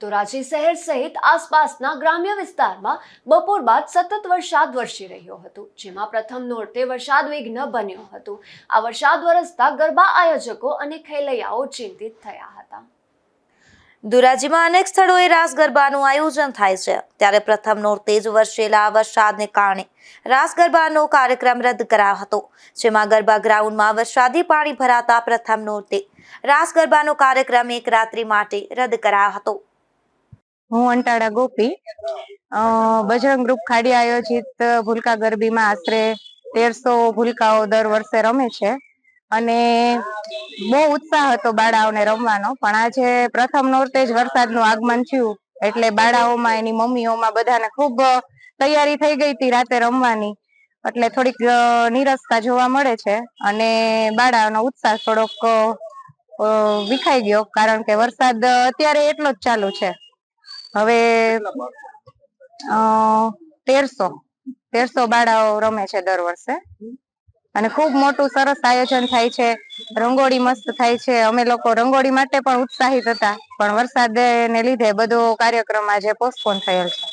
ધોરાજી શહેર સહિત આસપાસના ગ્રામ્ય વિસ્તારમાં બપોર બાદ સતત વરસાદ વરસી રહ્યો હતો, જેમાં પ્રથમ નોરતે વરસાદ વિઘ્ન બન્યો હતો. આ વરસાદ વરસતા ગરબા આયોજકો અને ખેલૈયાઓ ચિંતિત થયા હતા. ધોરાજીમાં અનેક સ્થળોએ રાસ ગરબાનું આયોજન થાય છે. ત્યારે પ્રથમ નોરતે જ વરસેલા વરસાદને કારણે રાસ ગરબાનો કાર્યક્રમ રદ કરાયો હતો, જેમાં ગરબા ગ્રાઉન્ડમાં વરસાદી પાણી ભરાતા પ્રથમ નોરતે રાસ ગરબાનો કાર્યક્રમ એક રાત્રિ માટે રદ કરાયો હતો. હું અંટાળા ગોપી. બજરંગ ગ્રુપ ખાડી આયોજિત ભૂલકા ગરબીમાં આશરે તેરસો ભૂલકાઓ દર વર્ષે રમે છે. અને બહુ ઉત્સાહ હતો બાળાઓને રમવાનો. પણ આજે પ્રથમ નોરતે જ વરસાદનું આગમન થયું. એટલે બાળાઓમાં, એની મમ્મીઓમાં બધાને ખૂબ તૈયારી થઈ ગઈ હતી રાતે રમવાની. એટલે થોડીક નિરસતા જોવા મળે છે. અને બાળાઓનો ઉત્સાહ થોડોક વિખાઈ ગયો. કારણ કે વરસાદ અત્યારે એટલો જ ચાલુ છે. હવે તેરસો. તેરસો બાળાઓ રમે છે દર વર્ષે. અને ખૂબ મોટું સરસ આયોજન થાય છે. રંગોળી મસ્ત થાય છે. અમે લોકો રંગોળી માટે પણ ઉત્સાહિત હતા. પણ વરસાદને લીધે બધો કાર્યક્રમ આજે પોસ્ટપોન થયેલ છે.